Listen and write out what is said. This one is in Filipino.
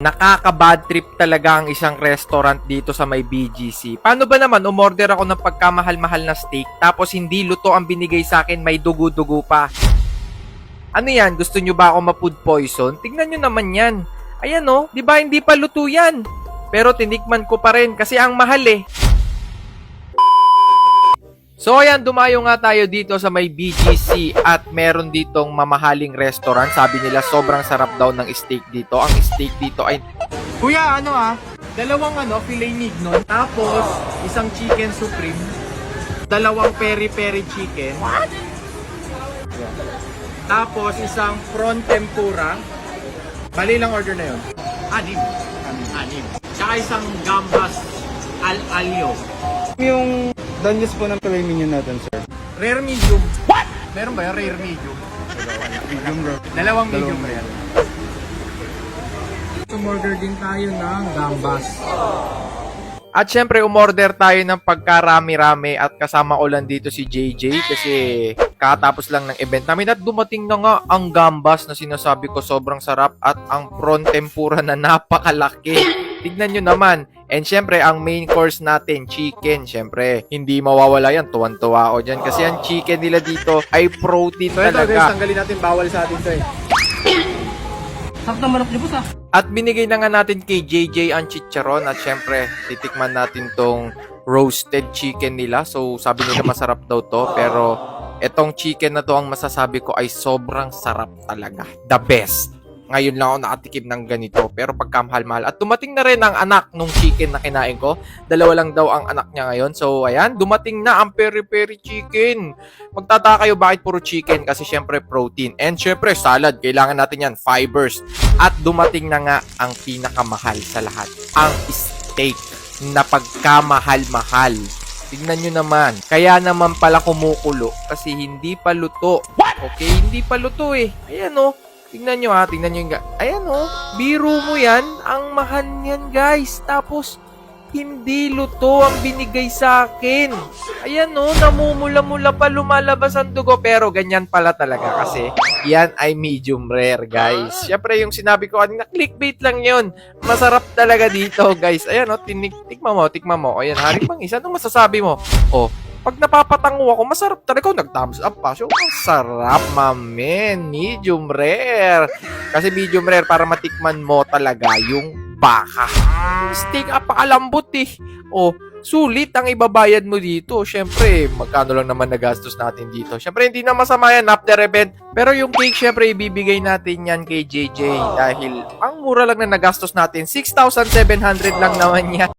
Nakaka-bad trip talaga ang isang restaurant dito sa may BGC. Paano ba naman umorder ako ng pagkamahal-mahal na steak tapos hindi luto ang binigay sa akin, may dugo-dugo pa. Ano yan? Gusto nyo ba ako ma-food poison? Tingnan nyo naman yan. Ayan oh, di ba hindi pa luto yan? Pero tinikman ko pa rin kasi ang mahal eh. So ayan, dumayo nga tayo dito sa may BGC at meron ditong mamahaling restaurant. Sabi nila sobrang sarap daw ng steak dito. Ang steak dito ay... Kuya, ano ah? Dalawang ano, filet mignon. Tapos, isang chicken supreme. Dalawang peri-peri chicken. What? Tapos, isang prawn tempura. Bali lang order na yun. Anim. Anim. Anim. Tsaka isang gambas al-alio. Yung danyos po ng filet mignon natin, sir. Rare medium. What? Meron ba yung rare medium? Medium bro. Dalawang medium rare. Umorder din tayo ng gambas. At syempre, umorder tayo ng pagkarami-rami at kasama ko lang dito si JJ kasi katapos lang ng event namin at dumating na nga ang gambas na sinasabi ko sobrang sarap at ang prawn tempura na napakalaki. Tignan nyo naman. And syempre, ang main course natin, chicken. Syempre, hindi mawawala yan. Tuwan-tuwa ako dyan. Kasi ang chicken nila dito ay protein So ito talaga. guys, tanggalin natin bawal sa atin to eh. Sarap na manok niyo, boss ah. At binigay na nga natin kay JJ ang chicharon at syempre titikman natin tong roasted chicken nila. So sabi nila masarap daw to pero etong chicken na to ang masasabi ko ay sobrang sarap talaga. The best. Ngayon lang ako nakatikim ng ganito pero pagkamahal-mahal. At dumating na rin ang anak nung chicken na kinain ko. Dalawa lang daw ang anak niya ngayon. So ayan, dumating na ang peri-peri chicken. Magtataka kayo bakit puro chicken kasi syempre protein. And syempre salad, kailangan natin yan, fibers. At dumating na nga ang pinakamahal sa lahat, ang steak na pagkamahal-mahal. Tignan nyo naman. Kaya naman pala kumukulo kasi hindi pa luto. Okay, hindi pa luto eh. Ayan oh. Tingnan nyo ha, tingnan nyo yung... Ayan oh, biro mo yan. Ang mahal niyan guys. Tapos, hindi luto ang binigay sa akin. Ayan oh, namumula-mula pa lumalabas ang dugo. Pero ganyan pala talaga kasi yan ay medium rare guys. Siyempre yung sinabi ko kanina, clickbait lang yun. Masarap talaga dito guys. Ayan oh, tinik tikma mo, tikma mo. Ayan, hari pang isa. Anong masasabi mo? Oh, pag napapatango ako, masarap talaga. Nag-thumbs up pa. So, sarap, mamen. Medium rare. Kasi medium rare para matikman mo talaga yung baka. Steak, apakalambot eh. Oh, sulit ang ibabayad mo dito. Siyempre, magkano lang naman nagastos natin dito. Siyempre, hindi na masama yan after event. Pero yung cake, siyempre, ibibigay natin yan kay JJ dahil ang mura lang na nagastos natin. 6,700 lang naman yan.